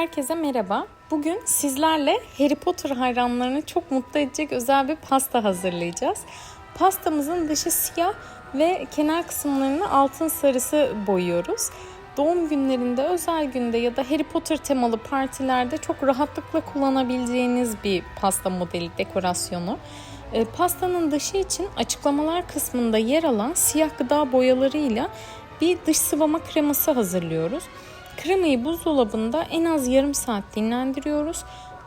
Herkese merhaba. Bugün sizlerle Harry Potter hayranlarını çok mutlu edecek özel bir pasta hazırlayacağız. Pastamızın dışı siyah ve kenar kısımlarını altın sarısı boyuyoruz. Doğum günlerinde, özel günde ya da Harry Potter temalı partilerde çok rahatlıkla kullanabileceğiniz bir pasta modeli dekorasyonu. E, Pastanın dışı için açıklamalar kısmında yer alan siyah gıda boyalarıyla bir dış sıvama kreması hazırlıyoruz. Kremayı buzdolabında en az yarım saat dinlendiriyoruz.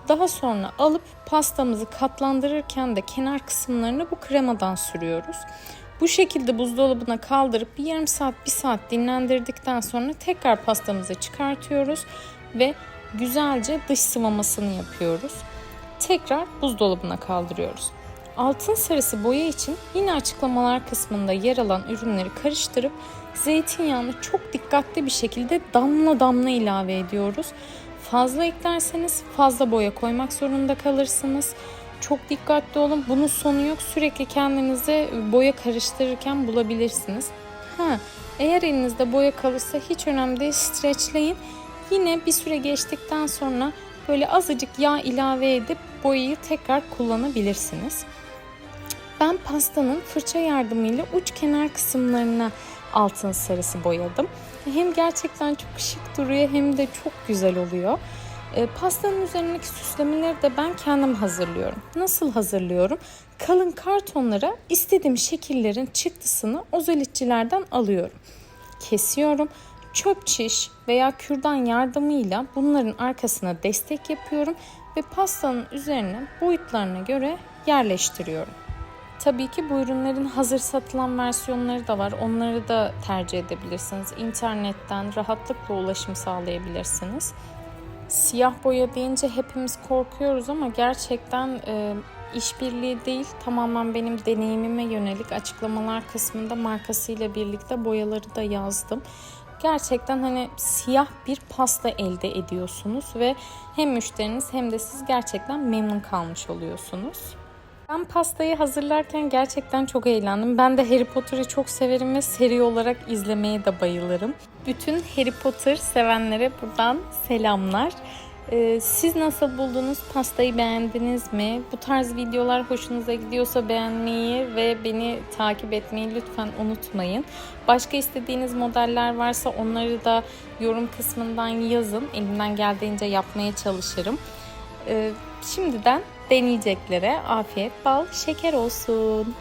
Daha sonra alıp pastamızı katlandırırken de kenar kısımlarını bu kremadan sürüyoruz. Bu şekilde buzdolabına kaldırıp bir yarım saat, bir saat dinlendirdikten sonra tekrar pastamızı çıkartıyoruz ve güzelce dış sıvamasını yapıyoruz. Tekrar buzdolabına kaldırıyoruz. Altın sarısı boya için yine açıklamalar kısmında yer alan ürünleri karıştırıp zeytinyağını çok dikkatli bir şekilde damla damla ilave ediyoruz. Fazla eklerseniz fazla boya koymak zorunda kalırsınız. Çok dikkatli olun. Bunun sonu yok. Sürekli kendinize boya karıştırırken bulabilirsiniz. Ha, eğer elinizde boya kalırsa hiç önemli değil. Streçleyin. Yine bir süre geçtikten sonra böyle azıcık yağ ilave edip boyayı tekrar kullanabilirsiniz. Ben pastanın fırça yardımıyla uç kenar kısımlarına altın sarısı boyadım. Hem gerçekten çok şık duruyor hem de çok güzel oluyor. E, pastanın üzerindeki süslemeleri de ben kendim hazırlıyorum. Nasıl hazırlıyorum? Kalın kartonlara istediğim şekillerin çıktısını ozelitçilerden alıyorum. Kesiyorum. Çöp çiş veya kürdan yardımıyla bunların arkasına destek yapıyorum ve pastanın üzerine boyutlarına göre yerleştiriyorum. Tabii ki bu ürünlerin hazır satılan versiyonları da var. Onları da tercih edebilirsiniz. İnternetten rahatlıkla ulaşım sağlayabilirsiniz. Siyah boya deyince hepimiz korkuyoruz ama gerçekten e, işbirliği değil tamamen benim deneyimime yönelik açıklamalar kısmında markasıyla birlikte boyaları da yazdım. Gerçekten hani siyah bir pasta elde ediyorsunuz ve hem müşteriniz hem de siz gerçekten memnun kalmış oluyorsunuz. Ben pastayı hazırlarken gerçekten çok eğlendim. Ben de Harry Potter'ı çok severim ve seri olarak izlemeye de bayılırım. Bütün Harry Potter sevenlere buradan selamlar. Ee, siz nasıl buldunuz? Pastayı beğendiniz mi? Bu tarz videolar hoşunuza gidiyorsa beğenmeyi ve beni takip etmeyi lütfen unutmayın. Başka istediğiniz modeller varsa onları da yorum kısmından yazın. Elimden geldiğince yapmaya çalışırım. Ee, şimdiden deneyeceklere afiyet, bal, şeker olsun.